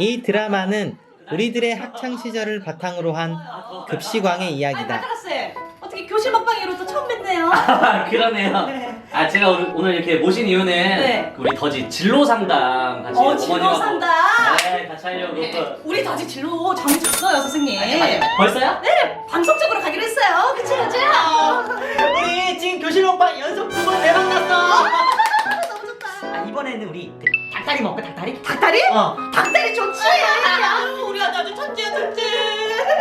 이 드라마는 우리들의 학창 시절을 바탕으로 한 급식왕의 이야기다. 어떻게 교실 먹방으로 또 처음 뵙네요. 아, 그러네요. 네. 아 제가 오늘, 오늘 이렇게 모신 이유는 네. 우리 더지 진로 상담 같이 어 진로 상담. 네 같이 하려고 우리 다지 진로 정해졌어요 선생님. 벌써요? 네 방송적으로 가기로 했어요. 그쵸 그쵸. 우리 지금 교실 먹방 연속 두 번 대박 났어. 이번에는 우리 그 닭다리 먹고 닭다리? 닭다리? 어. 닭다리 좋지. 아유, 우리 아주 아주 천재야 천재.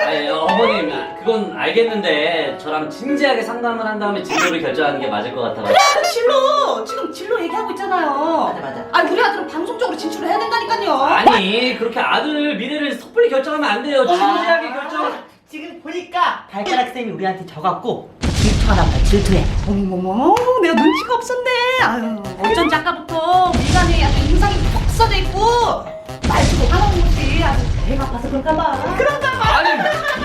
아니 어머님 아, 그건 알겠는데 저랑 진지하게 상담을 한 다음에 진로를 결정하는 게 맞을 것 같아요. 진로 지금 진로 얘기하고 있잖아요. 맞아 맞아. 아 우리 아들은 방송적으로 진출을 해야 된다니까요. 아니 그렇게 아들 미래를 섣불리 결정하면 안 돼요. 진지하게 결정. 아, 지금 보니까 발가락 쌤이 우리한테 져갖고 질투하나 봐 질투해. 어머머머 내가 눈치가 없었네. 아유 어쩐지 아까부터 미간에 아주 인상이 푹 써져 있고 말투도 화나는 것이 아주 배가 아파서 그런가 봐. 그런가 봐. 아니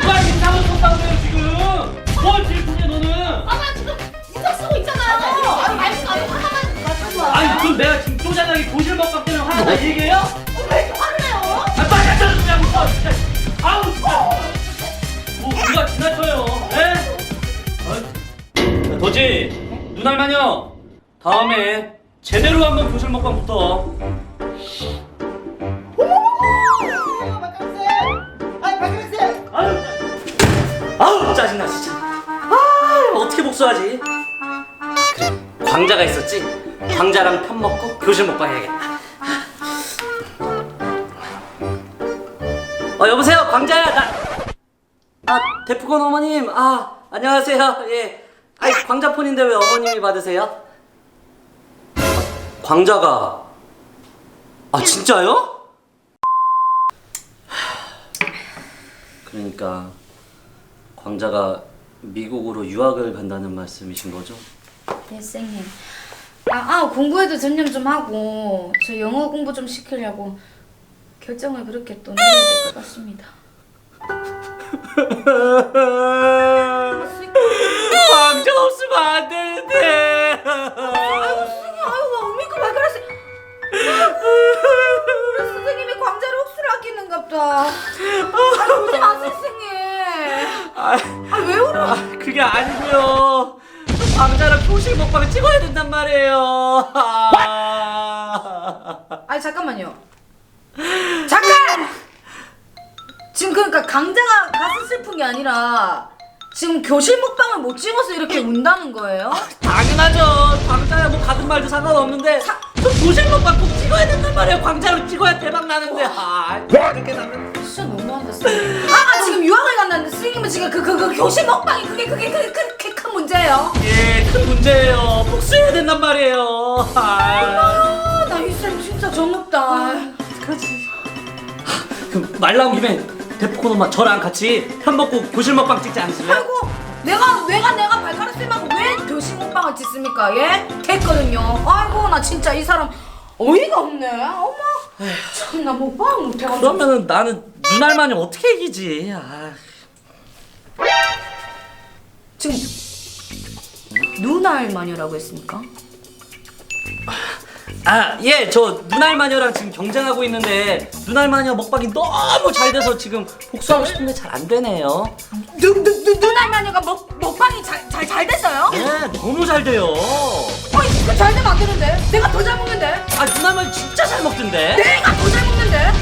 누가 인상을 썼다고 그래요 지금? 눈알마녀 다음에 제대로 한번 교실 먹방 붙어 발가락 쌤. 아 발가락 쌤. 아유 아우 짜증나 진짜. 아 어떻게 복수하지? 그래 광자가 있었지? 광자랑 편 먹고 교실 먹방 해야겠다. 어 여보세요? 광자야 나아 대프건 어머님. 아 안녕하세요. 예 아이 광자폰인데 왜 어머님이 받으세요 아, 광자가 아 진짜요? 그러니까 광자가 미국으로 유학을 간다는 말씀이신 거죠? 네, 선생님. 아, 아, 공부에도 전념 좀 하고 저 영어 공부 좀 시키려고 결정을 그렇게 또 내려야 될 것 같습니다. 광자 없으면 안 되는데. 아유, 와, 어미가 발가락이 우리 선생님이 광자를 흡수를 아끼는갑다. 아, 오지 마세요, 선생님. 아, 아, 왜 울어? 아, 그게 아니고요. 광자랑 교실 먹방을 찍어야 된단 말이에요. 아. 아니, 잠깐만요. 잠깐! 지금 그러니까 강자가 가슴 슬픈 게 아니라 지금 교실 먹방을 못 찍어서 이렇게 운다는 거예요? 당연하죠. 광자야 뭐 가든 말도 상관없는데 저 교실 먹방 꼭 찍어야 된단 말이에요. 광자로 찍어야 대박 나는데. 아, 그렇게 나면 진짜 너무한다 선생님 아, 아 지금 유학을 간다는데 선생님은 지금 그, 그, 그 교실 먹방이 그게 그게 그게 그렇게 큰 문제예요? 예, 큰 문제예요. 복수해야 된단 말이에요. 아. 아나 이 쌤 진짜 정없다 그럼 말 나온 김에 대포콘 엄마 저랑 같이 편 먹고 교실 먹방 찍지 않으실래요? 아이고 내가 내가 내가 발가락 쌤하고 왜 교실 먹방을 찍습니까 예? 됐거든요 아이고 나 진짜 이 사람 어이가 없네 어머 참나 먹방 못해가지고 그러면은 나는 눈알만이 어떻게 이기지? 아. 지금 눈알 마녀라고 했습니까? 아, 예, 저 눈알 마녀랑 지금 경쟁하고 있는데 눈알 마녀 먹방이 너무 잘 돼서 지금 복수하고 싶은데 잘 안 되네요. 누, 누, 누, 눈알 마녀가 먹, 먹방이 잘 잘 잘 됐어요? 네, 너무 잘 돼요. 아니 이거 잘 되면 안 되는데 내가 더 잘 먹는데 아, 눈알 마녀 진짜 잘 먹던데? 내가 더 잘 먹는데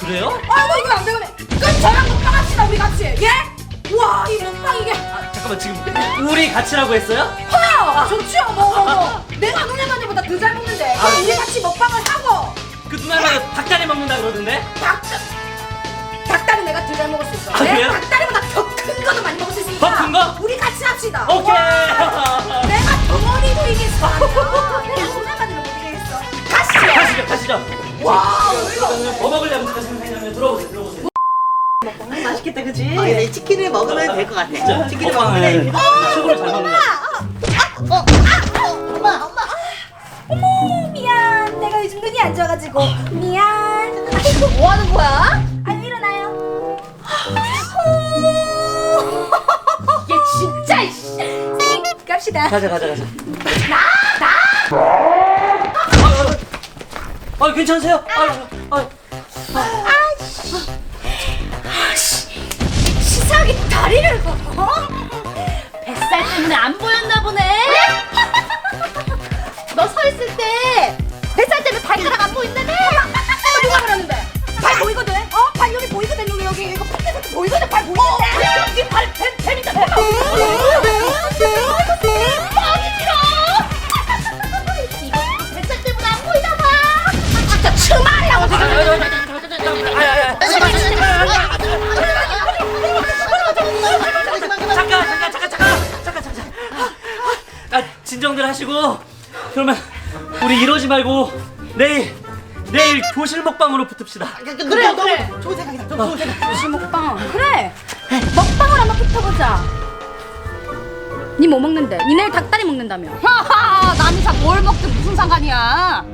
그래요? 아이고 이거 안 되겠네 그럼 저랑 먹방 합시다 우리 같이 예? 와 이 먹방 이게 아, 잠깐만 지금 우리 같이라고 했어요? 허 좋지요 뭐뭐뭐 내가 눈알 마녀보다 더 잘 먹는데 아, 그럼 우리 같이 먹방을 하고 그 눈알마녀 닭다리 먹는다 그러던데? 닭 닭다리 내가 더 잘 먹을 수 있어 아, 예? 그래요? 닭다리보다 더 큰 거도 많이 먹을 수 있으니까 더 큰 거? 우리 같이 합시다 오케이. 와, 내가 덩어리도 이겼어 맛있겠다 그지? 아, 이제 치킨을 먹으면 될 것 같아. 진짜 치킨을 먹방을 먹으면 최고로 잘 먹는 거. 엄마 엄마. 어머 미안 내가 요즘 눈이 안 좋아가지고 미안 뭐 하는 거야? 안 일어나요 얘 진짜 이씨. 선생님 갑시다 가자, 가자, 가자. 나, 나. 아, 괜찮으세요? 아, 아, 아 갑자기 다리를 거? 어? 뱃살 때문에 안 보였나 보네. 너 서 있을 때 뱃살 때문에 발가락 안 보인다며? 어, 누가 그러는데? 발 보이거든? 어? 발 여기 보이거든 여기 여기 이거 핏대도 보이거든 발 보이는데? 여기 발 뱀, 뱀이다 뱀. 진정들 하시고 그러면 우리 이러지 말고 내일 내일 교실 먹방으로 붙읍시다. 그래요 그래. 좋은 생각이다. 좋은 생각 다시 먹방. 그래. 먹방을 한번 붙어보자. 니 뭐 먹는데? 니 내일 닭다리 먹는다며. 하하, 남이사 뭘 먹든 무슨 상관이야?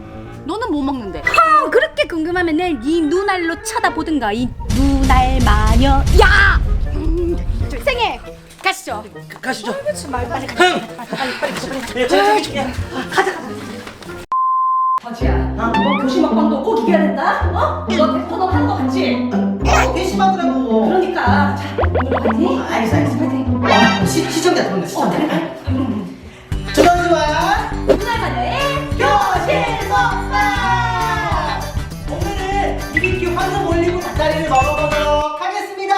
너는 뭐 먹는데? 하, 그렇게 궁금하면 내일 네 눈알로 쳐다보든가 이 눈알 마녀. 야! 음, 생애! 가시죠. 가- 가시죠 예, 제가 저기 좀- 더지야, 너 교실 먹방도 꼭 이겨야 된다. 어? 너 대포 너 하는 거 같지? 어 괘씸하더라고 그러니까 자, 오늘도 화이팅. 알겠어 알겠어 어, 시, 시청자 들어온다 시청자 올리고 닭다리를 먹어보도록 하겠습니다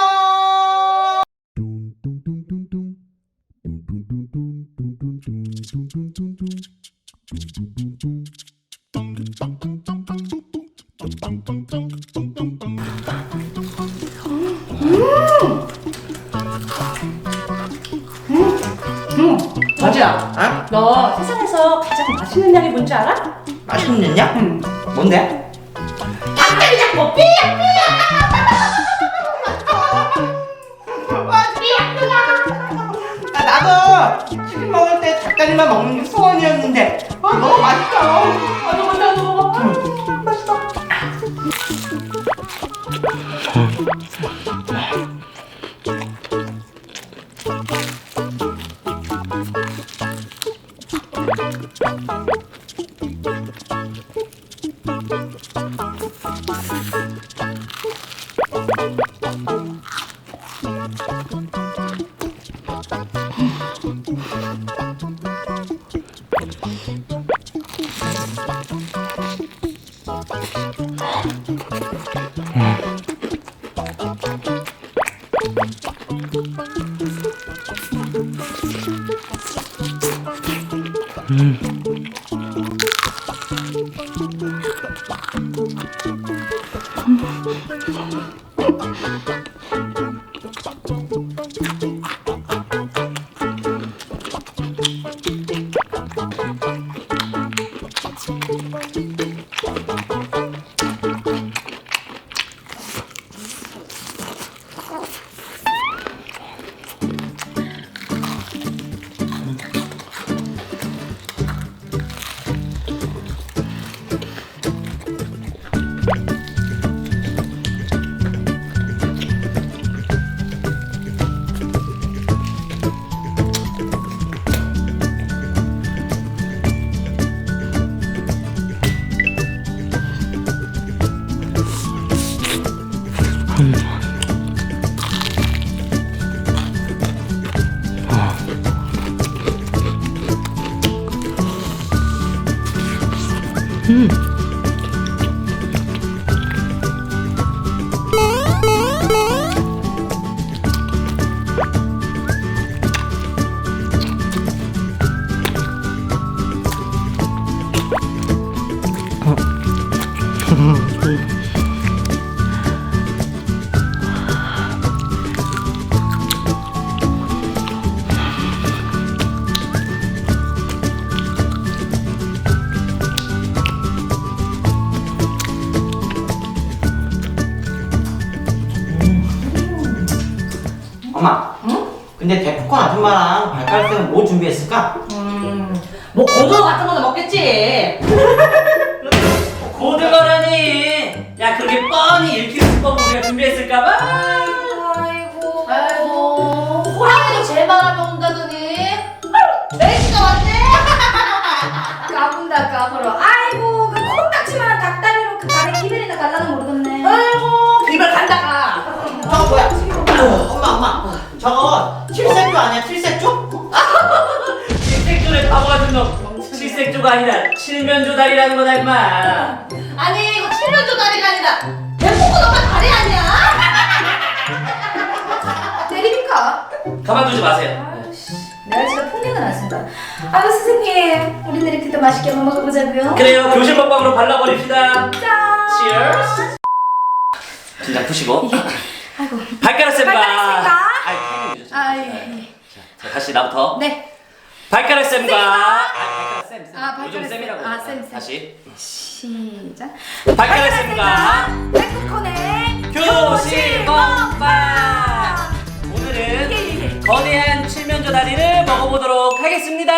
맞아. 어? 너 세상에서 가장 맛있는 약이 뭔지 알아? 맛있는 약? 응. 뭔데? 有 음. ம். 근데 데프콘 아줌마랑 발가락쌤은 뭐 준비했을까? 뭐 고등어 같은 거도 먹겠지. 고등어라니. 야 그렇게 뻔히 1kg 수법을 우리가 준비했을까봐. 아이고. 아이고. 호랑이도 제 온다더니. 돼지가 왔네. 까분다 까불어. 아이고 칠면조가 아니라 칠면조다리라는 거다 임마 아니 이거 칠면조 다리가 아니라 대포고 너가 다리 아니야? 때립니까? 가만두지 마세요 내가 진짜 폭력은 안 쓴다. 아유 선생님, 우리는 이렇게 더 맛있게 한번 먹어보자고요. 그래요 교실 먹방으로 발라버립시다 짠. Cheers 긴장 푸시고 아이고. 발가락 쌤바 발가락 타이밍 늦었습니다. 아 예. 자 다시 나부터 네. 발가락 쌤과 아 발가락 쌤, 쌤. 아, 발가락 요즘 쌤. 쌤이라고 아, 해요. 쌤, 쌤. 다시 시작. 발가락 쌤과 백두콘의 교실 먹방 예, 오늘은 예, 예. 거대한 칠면조 다리를 먹어보도록 하겠습니다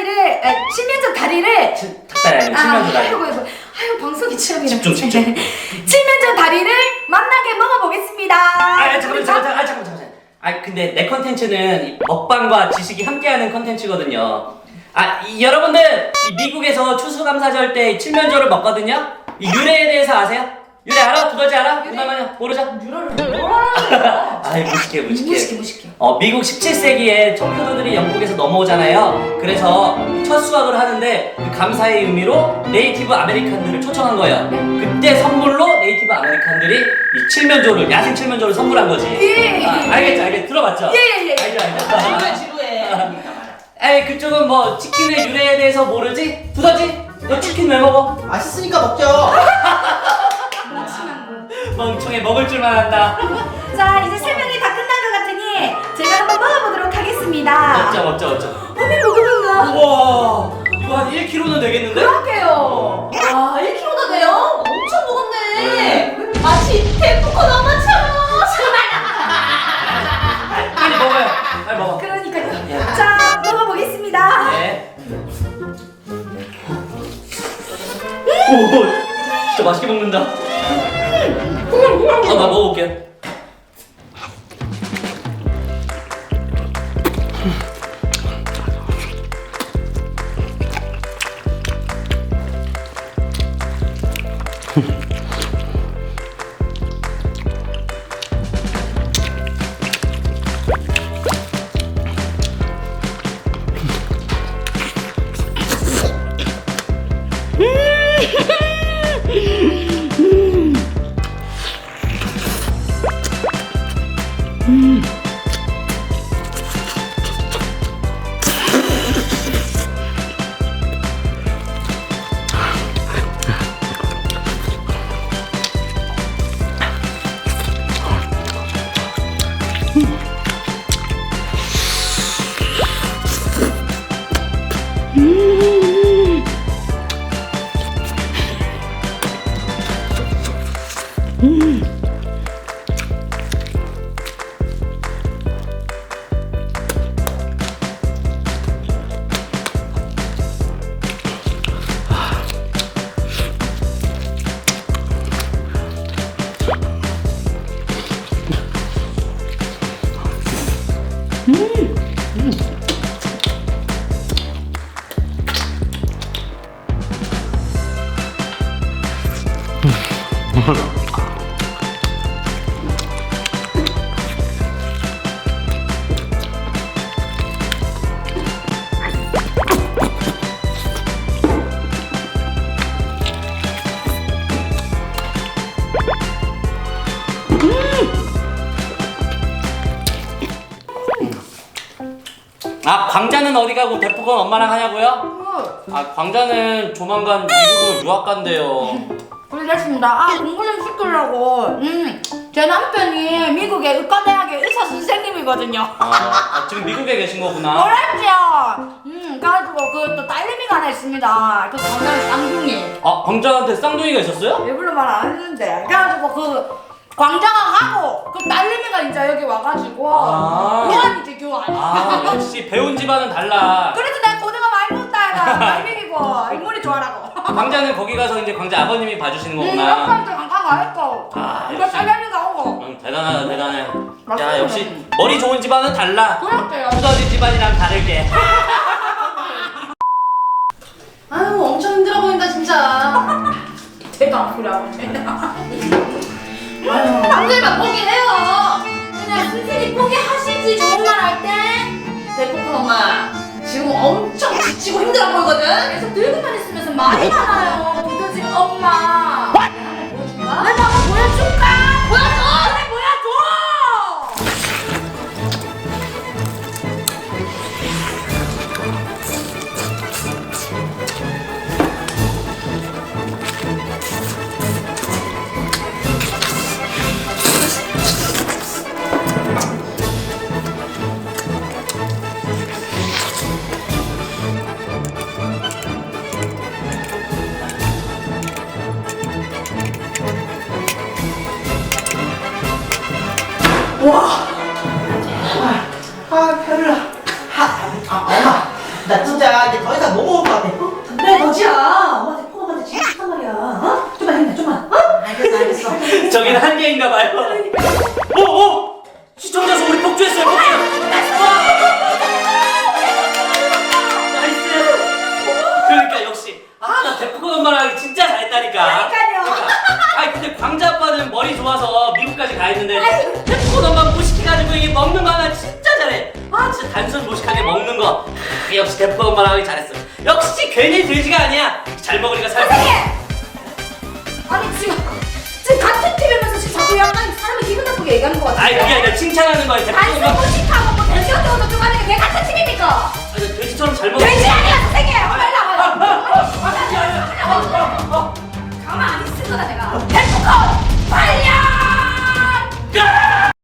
다리를, 아, 칠면조 다리를 칠- 닭다리 아니고 칠면조 다리 아이고, 아이고, 아유, 방송이 취업이라. 집중, 집중. 칠면조 다리를 만나게 먹어보겠습니다. 아 잠깐만 잠깐만 잠깐만 아, 잠깐만 잠깐만 아 근데 내 컨텐츠는 이 먹방과 지식이 함께하는 컨텐츠거든요 아 이, 여러분들 이 미국에서 추수감사절 때 칠면조를 먹거든요 이 유래에 대해서 아세요? 유래 알아? 두더지 알아? 누나만요 모르죠? 아이 무식해 무식해 무식해, 무식해. 어, 미국 17세기에 청교도들이 영국에서 넘어오잖아요. 그래서 첫 수학을 하는데 그 감사의 의미로 네이티브 아메리칸들을 초청한 거예요. 그때 선물로 네이티브 아메리칸들이 이 칠면조를 야생 칠면조를 선물한 거지. 예. 아, 알겠죠, 알겠죠. 들어봤죠? 예, 예, 예. 알죠, 지루해 알죠. 지루해. 에이 그쪽은 뭐 치킨의 유래에 대해서 모르지? 두더지? 너 치킨 왜 먹어? 맛있으니까 먹죠. 멍청해 먹을 줄만 안다. 자, 이제 설명이 다 끝난 것 같으니 제가 한번 먹어보도록 하겠습니다. 먹자, 먹자, 먹자. 언니 먹어본가? 우와, 이거 한 1kg는 되겠는데? 그럴게요. 와 1kg나 돼요? 엄청 먹었네. 마치 대포고 너마처럼. 빨리 먹어요. 빨리 먹어. 그러니까요. 자, 먹어보겠습니다. 네. 오, 진짜 맛있게 먹는다. 아, 나 먹어볼게 아, 광자는 어디 가고 대포건 엄마랑 하냐고요? 아, 광자는 조만간 미국으로 유학 간대요. 그렇습니다. 아, 공부 좀 시키려고. 음, 제 남편이 미국의 의과대학의 의사 선생님이거든요. 아, 아, 지금 미국에 계신 거구나. 어렵죠? 음, 그래가지고 그 또 딸내미가 하나 있습니다. 그 강남 쌍둥이. 아, 광자한테 쌍둥이가 있었어요? 일부러 말 안 했는데. 그래가지고 그 광장아 가고 그 딸내미가 이제 여기 와가지고 아. 교환이지 교환. 아, 역시 배운 집안은 달라. 그래서 내가 고등어 많이 먹다 해가 말맹이고 인물이 좋아라고. 광자는 거기 가서 이제 광자 아버님이 봐주시는 응, 거구나. 아빠한테 강강 가 했고. 아, 이거 역시. 딸내미가 오고. 응, 대단하다, 대단해. 야, 맞습니다. 역시 머리 좋은 집안은 달라. 그렇대요. 두더지 집안이랑 다르게. 아유 엄청 힘들어 보인다 진짜. 소리하고 있네. 남들만 포기해요. 그냥 순순히 포기하시지 좋은 말 할 때. 대포큰 엄마 지금 엄청 지치고 힘들어 보이거든. 계속 들고만 있으면서 말이 많아요. 두더지 엄마. 아 역시 엄마랑 하기 잘했어. 역시 괜히 돼지가 아니야. 잘 먹으니까 살. 선생님! 아니 지금 지금 같은 팀이면서 지금 자꾸 약간 사람이 기분 나쁘게 얘기하는 것 아니 같은데 그게 아니라 칭찬하는 거야 대포콘 단순. 무식하고 뭐 돼지 같은 것도 좀 하는 게왜 같은 팀입니까? 아, 돼지처럼 잘 먹어. 돼지 아니야 선생님! 빨리 나와요 가만 안 있을 거다 내가 대포콘 발견!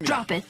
Drop it.